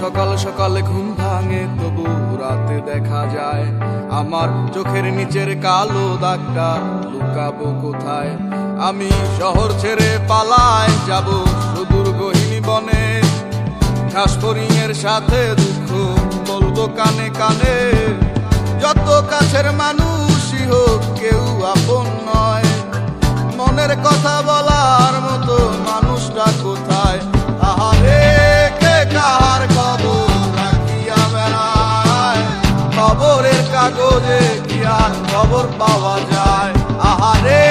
সকাল সকাল ঘুম ভাঙে, তবু রাতে দেখা যায়, আমার চোখের নিচের কালো দাগটা লুকাবো কোথায়? আমি শহর ছেড়ে পালায় যাব সুদূর গহিনী বনে। ঘাসফড়িংয়ের সাথে দুঃখ বলব কানে কানে। যত কাছের মানুষই হোক, কেউ আপন খবর পাওয়া যায়। আহারে,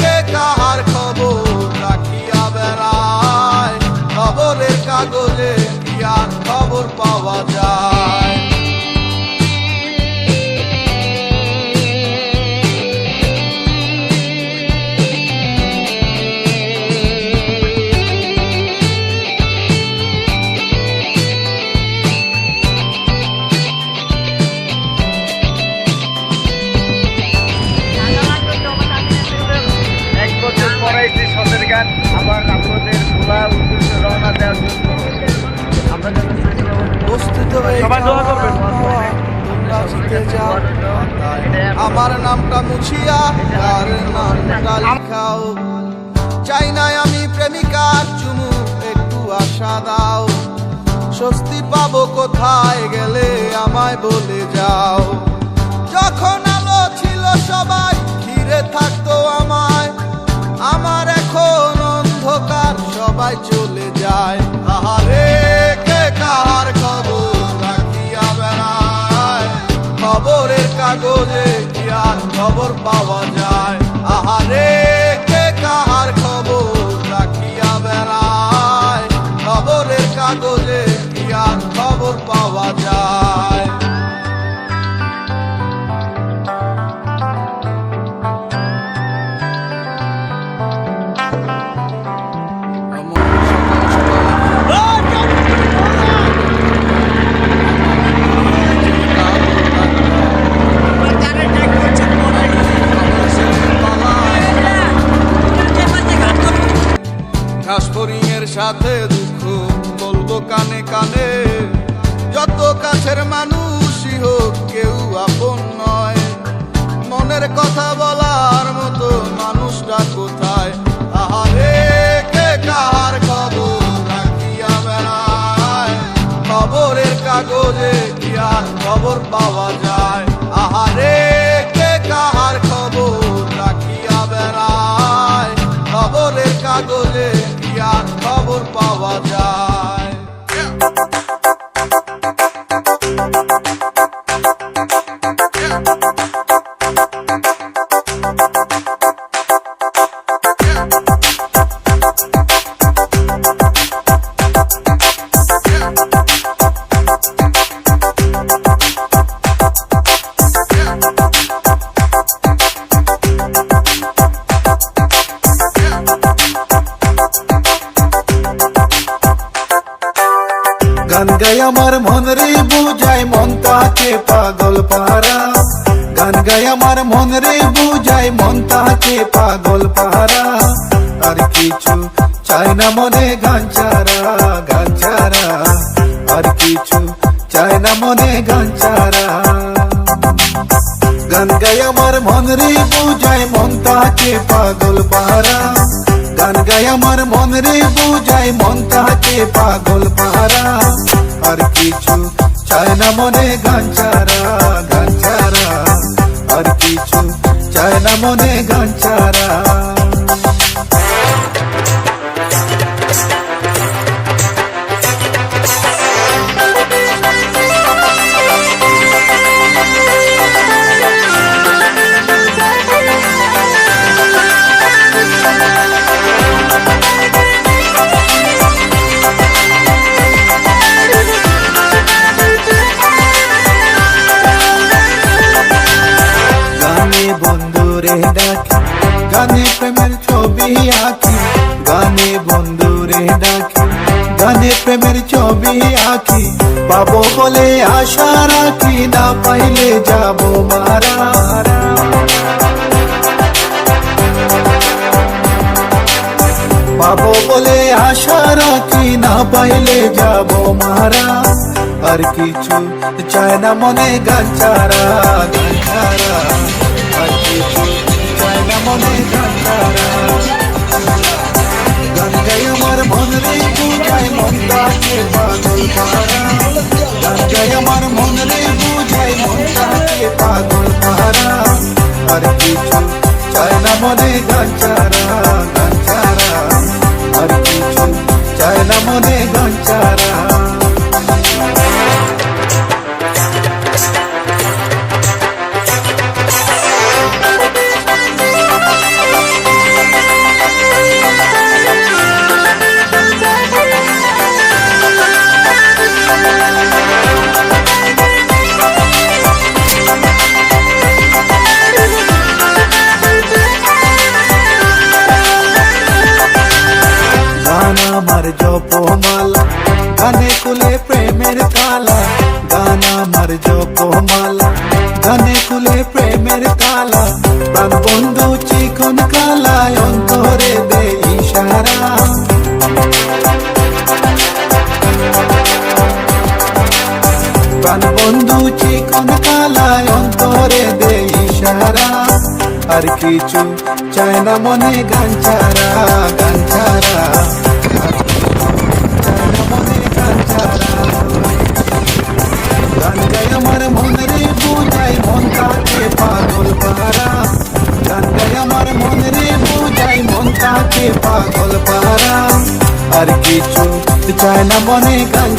কে কাহার খবর রাখিয়া বেড়ায়? খবরের কাগজে কি আর খবর পাওয়া যায়? স্বস্তি পাবো কোথায় গেলে আমায় বলে যাও। যখন আলো ছিল সবাই ঘিরে থাকতো আমায়, আমার এখন অন্ধকার সবাই চলে যায়। আহারে, কে কার খবর রাখিয়া বেড়ায়? খবরের কাগজে কি আর খবর পাওয়া যায়? কথা বলার মতো মানুষটা কোথায়? আহারে কে কার খবর রাখিয়া বেড়ায়? খবরের কাগজে কি আর খবর পাওয়া যায়। আমার মন রে বুঝাই মন তাকে পাগল পাহারা? গান গাই আমার মন রে বুঝাই মন তাকে পাগল পাহারা? আর কিছু চাই না মনে গান চারা গান চারা আর কিছু চাই না মনে গান চারা গান গাই আমার মন রে বুঝাই মন তাকে পাগল পাহারা? গান গাই আমার মন রে বুঝাই মন তাকে পাগল পাহারা? আর কিছু চায় না মনে গান চারা গান চারা আর কিছু চায় না মনে গান চারা পাইলে যাব মারা। পাবো বলে আশা রাখি না পাইলে যাব মারা। আর কিছু চায় না মনে গান ছাড়া আর কিছু চায় না মনে গান মন রে বুঝাই মন তাকে পাগল পারা আমার মন রে বুঝাই মন তাকে পাগল পারা আর কিছু চায় না মনে গান ছাড়া গান ছাড়া আর কিছু চায় না মনে গান ছাড়া জপমালা গানে কুলে প্রেমের কালা গান আমার জপমালা গানে কুলে প্রেমের কালা প্রাণ বন্ধু চিকন কালায় অন্তরে দে ইশারা। প্রাণ বন্ধু চিকন কালায় অন্তরে দে ইশারা। আর কিছু চায় না মনে গান চায় না গান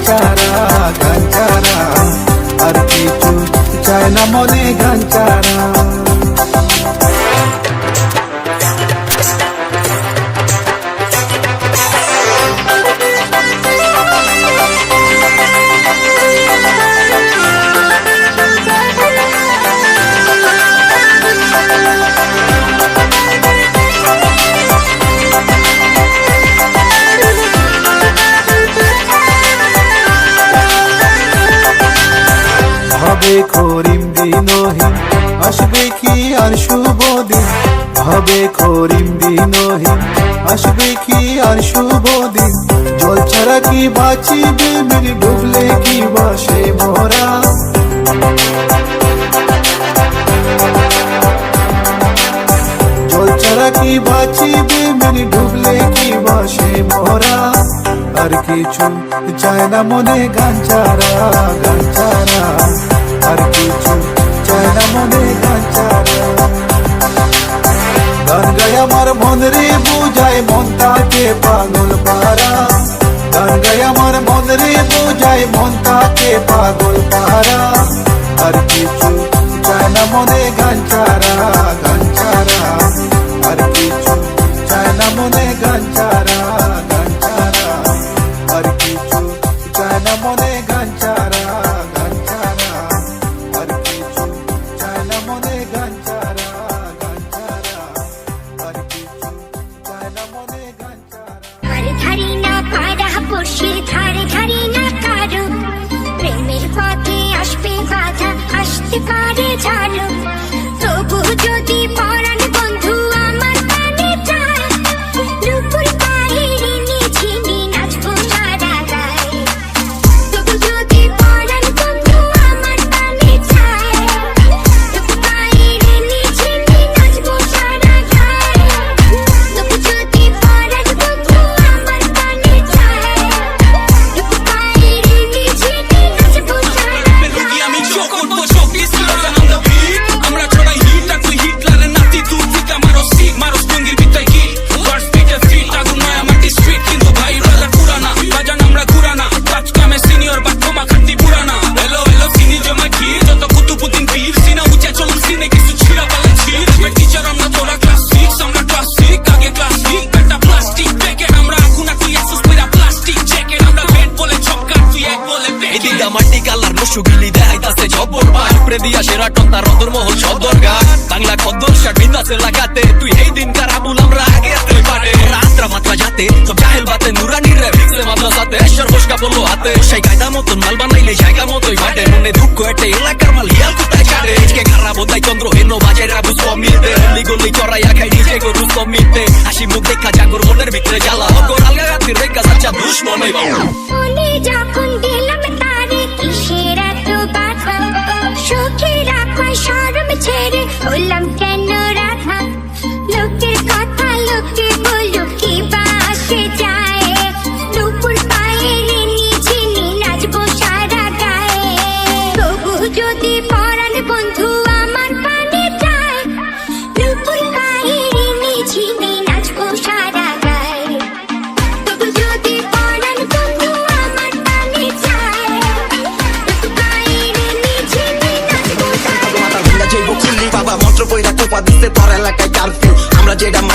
হবে করিম দিনহীন আসবে কি আর শুভ দিন? জল ছাড়া কি বাঁচিবে? মেরে ডুবলে কি বাসে মরা জল ছাড়া কি বাঁচিবে? ডুবলে কি বাসে মরা আর কিছু চায় না মনে গান ছাড়া গান ছাড়া। আর কিছু চায় না মনে গান গান গায় আমার মন রে বুঝায় মন তাকে পাগল পারা গান গায় আমার মন রে বুঝায় মন তাকে পাগল পারা আর কিছু চায় না মনে গান ছাড়া গান ছাড়া সাথে এলাকার মাল হিয়াল কোথায় ছাড়ে আজকে খারাপ তাই চন্দ্রহীন বাজেরা বুঝ কমিতে গলি গলি চড়াইয়া খাই নিজে গরু কমিতে হাসি মুখ দেখা জাগর মনের ভিতরে জ্বালা অগর আলগা গাতির রেখা সাচ্চা দুশ্মনে যখন দিলাম তারে কিসের এত বাধা সুখে রাখো শরম ছেড়ে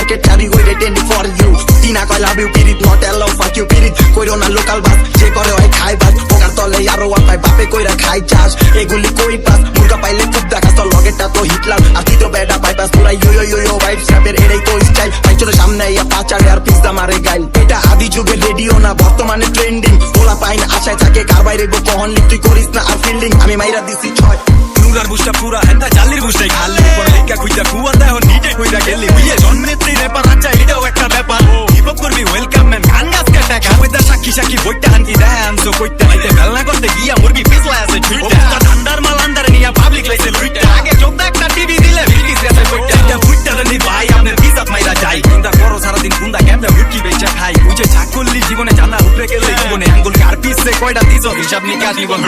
আমরা যেটা মার্কেট ছাড়ি হইরে টেন্ডি ফর ইউ তিনা কয় লাভ ইউ পিরিত নট এলাও ফাক ইউ পিরিত কইরো না লোকাল বাস যে করে হয় খাই বাস ওকার তলে আরও আপায় বাপে কইরা খাই চাষ এগুলি কই পাস মুরগা পাইলে খুব দেখাস তোর লগেরটা তো হিটলার আর তুই তো বেডা বাইপাস পুরা ইউ ইউ ইউ ভাইব স্যাপের এটাই তো স্টাইল পাইচোর সামনে ইয়া পাচারে আর পিজা মারে গাইল এটা আদি যুগের রেডিও না বর্তমানে ট্রেন্ডিং ওলা পাইন আশায় থাকে কার বাইরে গো কহন তুই করিস না আর ফিল্ডিং আমি মাইরা দিছি ছয় নুরার বুঝটা পুরা হেন্দা জালির বুঝটাই খালি পর লেখা খুঁজা কুয়া দেহ নিজে কইরা গেলি সাক্ষী বইটা আনকি ড্যান্স সো কইতে নাইতে বেলনা করতে গিয়া মুরগি পিছলা আছে ছুইটা ঠান্ডার মাল আন্দারে নিয়া পাবলিক লাইছে লুইটা আগে চোখ একটা টিভি দিলে ভিডিস আছে কইটা এটা ফুইটা নি ভাই আপনি বিজাত মাইরা যাই গুন্দা করো সারাদিন গুন্দা কেমনে হুটকি বেচা খাই বুঝে ছাকল্লি জীবনে জানা উপরে গেলে জীবনে আঙ্গুল কার পিছে কয়টা দিছো হিসাব নিকা জীবন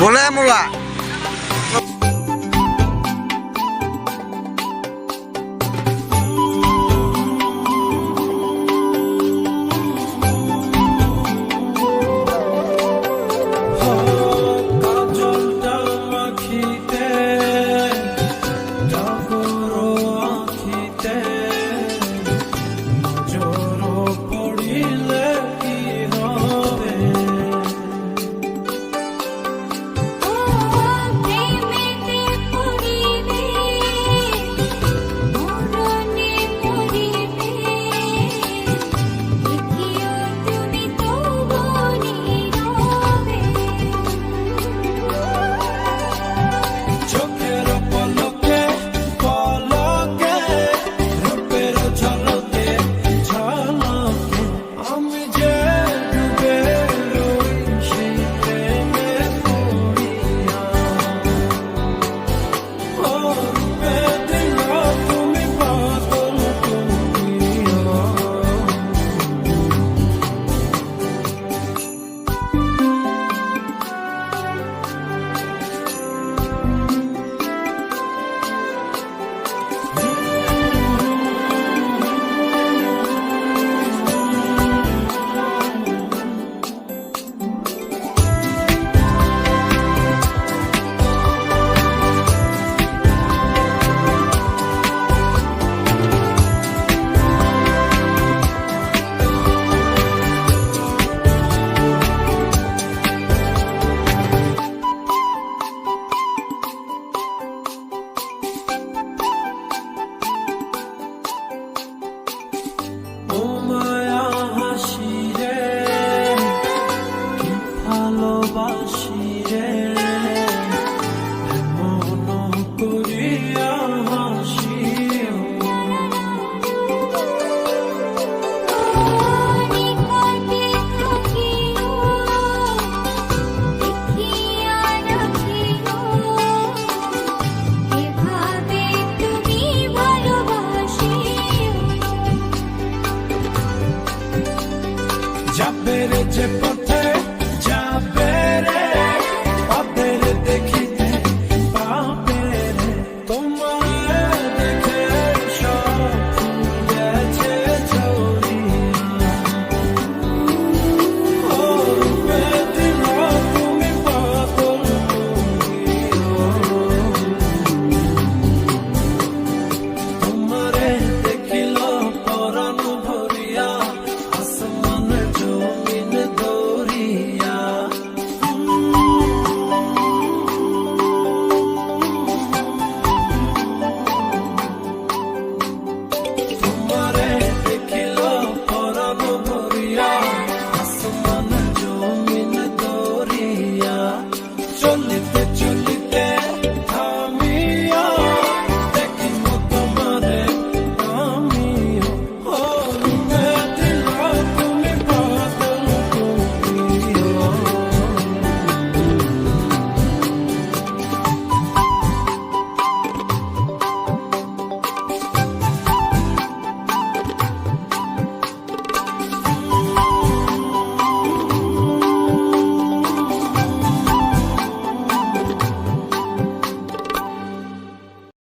বলে মোলা